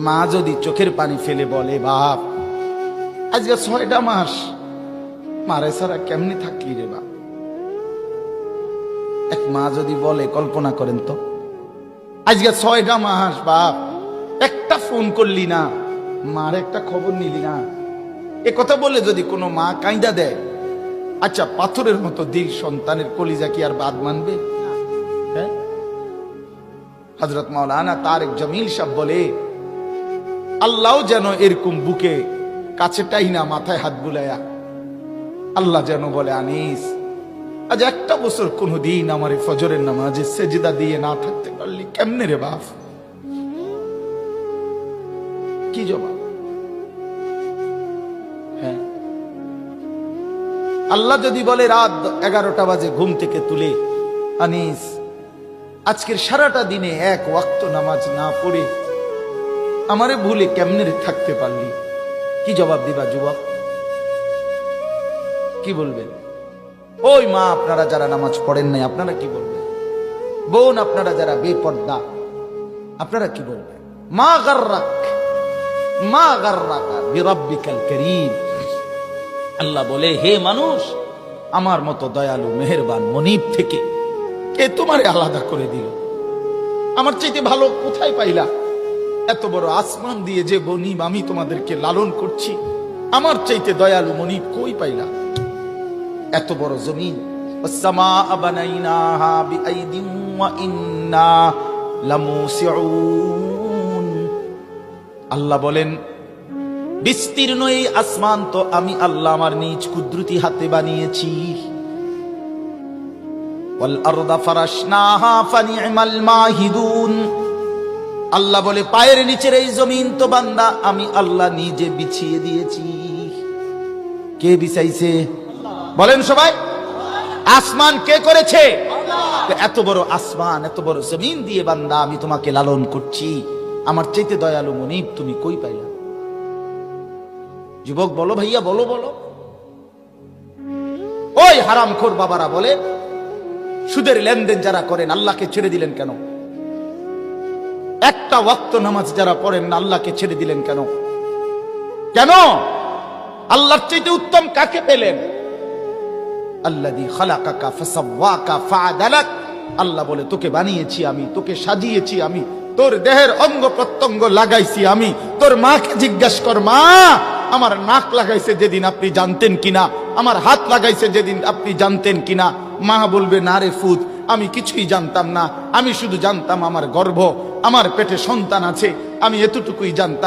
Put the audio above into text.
মা যদি চোখের পানি ফেলে বলে, বাপ, আজকে ছয়টা মাস, মারে সারা কেমনি থাকলি রে বাপ? এক মা যদি বলে, কল্পনা করেন তো, আজকে ছয়টা মাস, বাপ, একটা ফোন করলি না, মার একটা খবর নিলি না। এ কথা বলে যদি কোনো মা কাঁদা দেয় আচ্ছা পাথরের মতো দিল সন্তানের কলিজা কি আর বাদ মানবে? হজরত মাওলানা তারেক জমিল সাহ বলে, আল্লাহ যেন এরকম বুকে কাছেটাই না মাথায় হাত বুলায়া, আল্লাহ যেন বলে, আনিস, আজ একটা বছর কোনদিন আমার এই ফজরের নামাজে সেজিদা দিয়ে না থাকতে পারলি কেমনে রে বাপ? কি জবাব? হ্যাঁ। আল্লাহ যদি বলে, রাত এগারোটা বাজে ঘুম থেকে তুলে, আনিস আজকের সারাটা দিনে এক ওয়াক্ত নামাজ না পড়ে আমারে ভুলে কেমনে থাকতে পারলি? কি জবাব দিবা যুবক? কি বলবেন? ওই মা, আপনারা যারা নামাজ পড়েন নাই, আপনারা কি বলবেন? বোন, আপনারা যারা বেপর্দা, আপনারা কি বলবেন? মা গার্রাক, মা গার্রাকা বিরব্বিকাল করিম। আল্লাহ বলে, হে মানুষ, আমার মতো দয়ালু, মেহেরবান, মনিব থেকে কে তোমারে আলাদা করে দিল। আমার চাইতে ভালো কোথায় পাইলা? এত বড় আসমান দিয়ে যে বনিব আমি তোমাদেরকে লালন করছি, আমার চাইতে দয়ালু মনিব কই পাইলা? এত বড় জমিন। আল্লাহ বলেন, বিস্তীর্ণ এই আসমান তো আমি আল্লাহ আমার নিজ কুদরতি হাতে বানিয়েছি। والأرض فرشناها فنعم الماهدون আল্লাহ বলে পায়ের নিচের এই জমিন তো বান্দা আমি আল্লাহ নিজে বিছিয়ে দিয়েছি কে বিছাইছে বলেন সবাই আসমান কে করেছে তো এত বড় আসমান এত বড় জমিন দিয়ে বান্দা আমি তোমাকে লালন করছি আমার চাইতে দয়ালু মনিব তুমি কই পাইলা যুবক বলো ভাইয়া বলো বলো ওই হারামখোর বাবারা বলে সুদের লেনদেন যারা করেন, আল্লাহকে ছেড়ে দিলেন কেন? একটা ওয়াক্ত নামাজ যারা পড়েন না, আল্লাহকে ছেড়ে দিলেন কেন? কেন? আল্লাহর চাইতে উত্তম কাকে পেলেন? আল্লাহ বলে, তোকে বানিয়েছি আমি, তোকে সাজিয়েছি আমি, তোর দেহের অঙ্গ প্রত্যঙ্গ লাগাইছি আমি, তোর মাকে জিজ্ঞাসা কর, মা আমার নাক লাগাইছে যেদিন আপনি জানতেন কিনা, আমার হাত লাগাইছে যেদিন আপনি জানতেন কিনা। মা বলবে, না রে ফুদ আমি কিছুই জানতাম না। আমি শুধু জানতাম আমার গর্ভ, আমার পেটে সন্তান আছে, আমি এতটুকুই জানতাম।